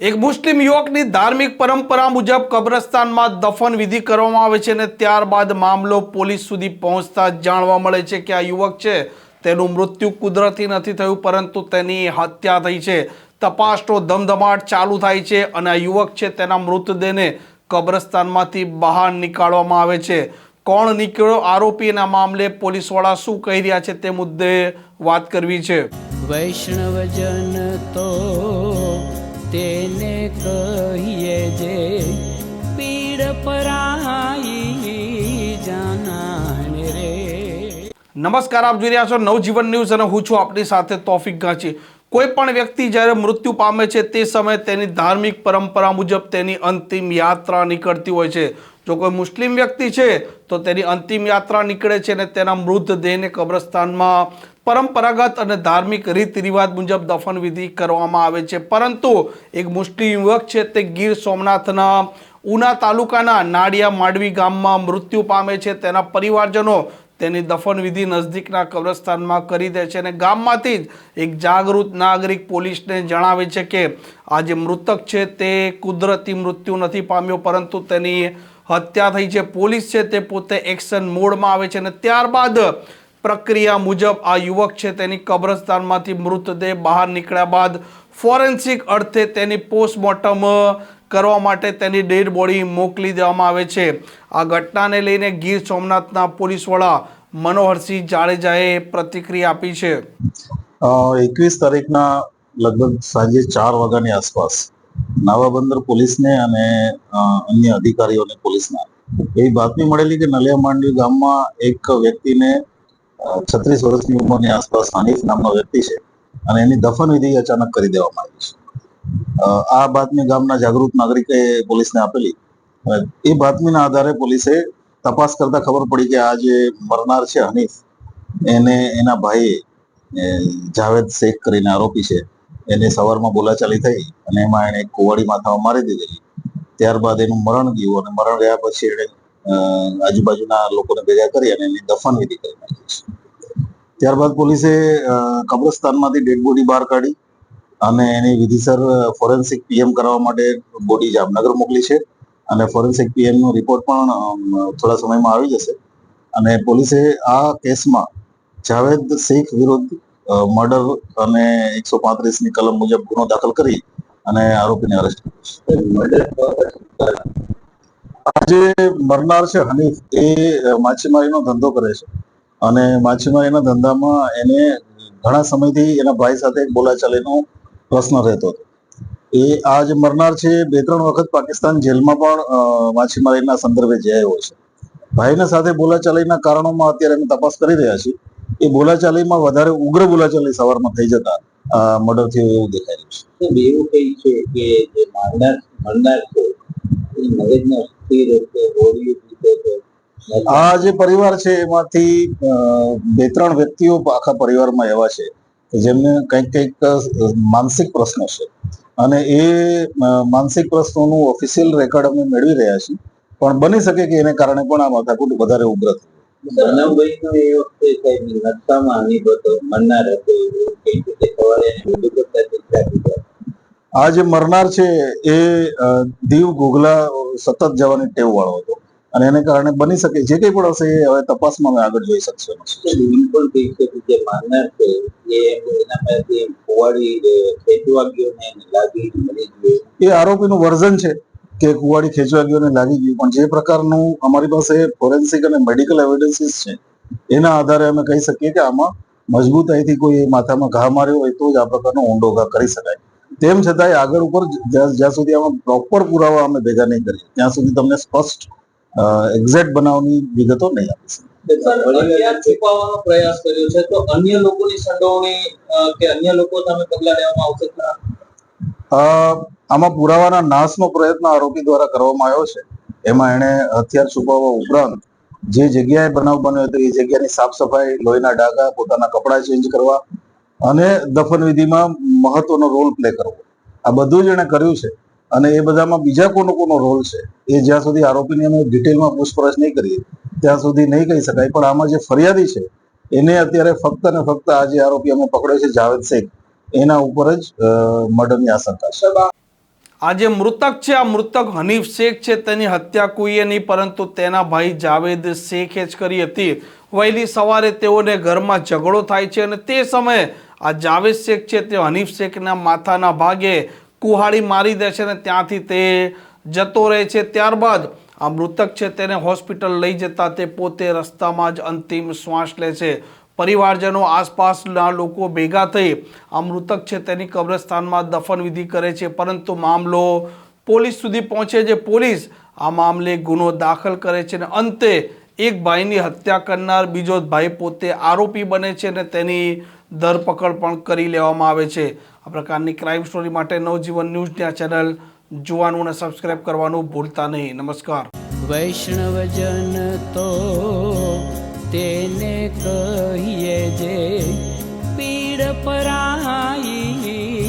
એક મુસ્લિમ યુવકની ધાર્મિક પરંપરા મુજબ કબ્રસ્તાનમાં દફન વિધિ કરવામાં આવે છે અને ત્યારબાદ મામલો પોલીસ સુધી પહોંચતા જાણવા મળે છે કે આ યુવક છે, તેનું મૃત્યુ કુદરતી નથી થયું, પરંતુ તેની હત્યા થઈ છે. તપાસનો ધમધમાટ ચાલુ થાય છે અને આ યુવક છે, તેના મૃતદેહને કબ્રસ્તાનમાંથી બહાર નીકાળવામાં આવે છે. કોણ નીકળ્યો? આરોપીના મામલે પોલીસવાળા શું કહી રહ્યા છે તે મુદ્દે વાત કરવી છે. વૈષ્ણવજન તો તેને કહીએ જે પીડ પરાઈ જાનાને રે. નમસ્કાર, આપ જોઈ રહ્યા છો નવજીવન ન્યૂઝ અને હું છું આપની સાથે તોફિક ગાંચી કોઈ પણ વ્યક્તિ જ્યારે મૃત્યુ પામે છે તે સમયે તેની ધાર્મિક પરંપરા મુજબ તેની અંતિમ યાત્રા નીકળતી હોય છે. જો કોઈ મુસ્લિમ વ્યક્તિ છે તો તેની અંતિમ યાત્રા નીકળે છે અને તેના મૃતદેહને કબ્રસ્તાનમાં પરંપરાગત અને ધાર્મિક રીત રિવાજ મુજબ દફન વિધિ કરવામાં આવે છે. પરંતુ એક મુસ્લિમ યુવક છે, તે ગીર સોમનાથના ઉના તાલુકાના નાડિયા માંડવી ગામમાં મૃત્યુ પામે છે. તેના પરિવારજનો તેની દફનવિધિ નજદીકના કબ્રસ્તાનમાં કરી દે છે અને ગામમાંથી જ એક જાગૃત નાગરિક પોલીસને જણાવે છે કે આ જે મૃતક છે, તે કુદરતી મૃત્યુ નથી પામ્યો, પરંતુ તેની હત્યા થઈ છે. પોલીસ છે, તે પોતે એક્શન મોડમાં આવે છે અને ત્યારબાદ પ્રક્રિયા મુજબ આ યુવક છે તેની કબ્રસ્તાનમાંથી મૃતદેહ બહાર નીકળ્યા બાદ ફોરેન્સિક અર્થે તેની પોસ્ટમોર્ટમ કરવા માટે તેની ડેડ બોડી મોકલી દેવામાં આવે છે. આ ઘટનાને લઈને ગીર સોમનાથના પોલીસ વડા મનોહરસિંહ જાડેજાએ પ્રતિક્રિયા આપી છે. એકવીસ તારીખના લગભગ સાંજે ચાર વાગ્યાની આસપાસ નાવાબંદર પોલીસને અને અન્ય અધિકારીઓને પોલીસના એવી બાતમી મળેલી કે નલિયા માંડવી ગામમાં એક વ્યક્તિને છત્રીસ વર્ષની ઉંમરની આસપાસ હનીફ નામનો વ્યક્તિ છે અને એની દફન વિધિ અચાનક કરી દેવામાં આવી છે. આ બાતમી ગામના જાગૃત નાગરિકે પોલીસને આપેલી. એ બાતમીના આધારે પોલીસે તપાસ કરતા ખબર પડી કે આ જે મરનાર છે હનીફ, એને એના ભાઈએ જાવેદ શેખ કરીને આરોપી છે. એને સવારમાં બોલાચાલી થઈ અને એમાં એને કુવાડી માથામાં મારી દીધેલી. ત્યારબાદ એનું મરણ ગયું અને મરણ ગયા પછી એણે આજુબાજુના લોકોને ભેગા કરી અને એની દફન વિધિ કરી ત્યારબાદ પોલીસે કબ્રસ્તાનમાંથી ડેડ બોડી બહાર કાઢી અને એની વિધિસર ફોરેન્સિક પીએમ કરવા માટે બોડી જામનગર મોકલી છે. અને ફોરેન્સિક પીએમનો રિપોર્ટ પણ થોડા સમયમાં આવી જશે. અને પોલીસે આ કેસમાં જાવેદ શેખ વિરુદ્ધ મર્ડર અને એકસો પાંત્રીસની કલમ મુજબ ગુનો દાખલ કરી અને આરોપીને અરેસ્ટ કર્યો. છે આજે મરનાર છે હનીફ, એ માછીમારીનો ધંધો કરે છે. અને માછીમારીના ધંધામાં એને ઘણા સમયથી એના ભાઈ સાથે એક બોલાચાલીનો પ્રશ્ન રહેતો હતો. એ આ જે મરનાર છે, બે ત્રણ વખત પાકિસ્તાન જેલમાં પણ માછીમારીના સંદર્ભે જયો છે. ભાઈના સાથે બોલાચાલીના કારણોમાં અત્યારે અમે તપાસ કરી રહ્યા છીએ. એ બોલાચાલીમાં વધારે ઉગ્ર બોલાચાલી સવારમાં થઈ જતા મર્ડર થયું એવું દેખાઈ રહ્યું છે. એવું કહી છે કે જે મારનાર, મરનાર છે, એ મગજના સ્થિર રીતે હોળી છે આ જે પરિવાર છે એમાંથી બે ત્રણ વ્યક્તિઓ આખા પરિવારમાં એવા છે કે જેમને કંઈક કંઈક માનસિક પ્રશ્નો છે. અને એ માનસિક પ્રશ્નોનું ઓફિશિયલ રેકોર્ડ અમે મેળવી રહ્યા છીએ. પણ બની શકે કે એને કારણે પણ આ માથાકૂટ વધારે ઉગ્ર થયું. આ જે મરનાર છે એ દીવ ગોગલા સતત જવાની ટેવ વાળો હતો. અને એને કારણે બની શકે જે કંઈ પણ હશે એ હવે તપાસમાં અમે આગળ જોઈ શકશું બિલકુલ ઠીક છે. જે મારનાર છે એ એના પાસેથી કુવાડી ખેંચવા ગયો ને લાગી એ આરોપીનું વર્ઝન છે કે કુવાડી ખેંચવા ગયો ને લાગી ગયું પણ જે પ્રકારનું અમારી પાસે ફોરેન્સિક અને મેડિકલ એવિડન્સીસ છે એના આધારે અમે કહી શકીએ કે આમાં મજબૂતાઈથી કોઈ માથામાં ઘા માર્યો હોય તો જ આ પ્રકારનો ઊંડો ઘા કરી શકાય તેમ છતાંય આગળ ઉપર જ્યાં સુધી આમાં પ્રોપર પુરાવા અમે ભેગા નહીં કરીએ ત્યાં સુધી તમને સ્પષ્ટ એક્ઝેક્ટ બનાવની વિગતો નહીં આપી પ્રયાસ કર્યો છે તો અન્ય લોકોની સંડોવણી કે અન્ય લોકો સામે પગલા લેવામાં આવશે આમાં પુરાવાના નાશનો પ્રયત્ન આરોપી દ્વારા કરવામાં આવ્યો છે. એમાં એણે હથિયાર છુપાવવા ઉપરાંત જે જગ્યાએ બનાવ બન્યો હતો એ જગ્યાની સાફ સફાઈ લોહીના ડાઘા પોતાના કપડાં ચેન્જ કરવા અને દફન વિધિમાં મહત્વનો રોલ પ્લે કરવો. આ બધું જ એણે કર્યું છે. અને એ બધામાં બીજા કોનો કોનો રોલ છે? એ જ્યાં સુધી આરોપીની અમે ડિટેલમાં પૂછપરછ નહીં કરીએ, ત્યાં સુધી નહીં કહી શકાય. પણ આમાં જે ફરિયાદી છે, એને અત્યારે ફક્ત અને ફક્ત આ જે આરોપી અમે પકડ્યો છે, જાવેદ શેખ, એના ઉપર જ મર્ડરની આશંકા છે. આ જે મૃતક છે, આ મૃતક હનીફ શેખ છે, તેની હત્યા કોઈએ નહીં, પરંતુ તેના ભાઈ જાવેદ શેખે જ કરી હતી. વહેલી સવારે તેઓને ઘરમાં ઝઘડો થાય છે અને તે સમયે આ જાવેદ શેખ છે, તે હનીફ શેખના માથાના ભાગે કુહાડી મારી દે છે અને ત્યાંથી તે જતો રહે છે. ત્યારબાદ આ મૃતક છે તેને હોસ્પિટલ લઈ જતા તે પોતે રસ્તામાં જ અંતિમ શ્વાસ લે છે. પરિવારજનો આસપાસના લોકો ભેગા થઈ આ મૃતક છે તેની કબ્રસ્તાનમાં દફનવિધિ કરે છે. પરંતુ મામલો પોલીસ સુધી પહોંચે છે. પોલીસ આ મામલે ગુનો દાખલ કરે છે અને અંતે એક ભાઈની હત્યા કરનાર બીજો ભાઈ પોતે આરોપી બને છે અને તેની ધરપકડ પણ કરી લેવામાં આવે છે. આ પ્રકારની ક્રાઇમ સ્ટોરી માટે નવજીવન ન્યૂઝની આ ચેનલ જોવાનું અને સબસ્ક્રાઇબ કરવાનું ભૂલતા નહીં. નમસ્કાર. વૈષ્ણવજન તો તેને કહીએ જે પીડ પરાઈ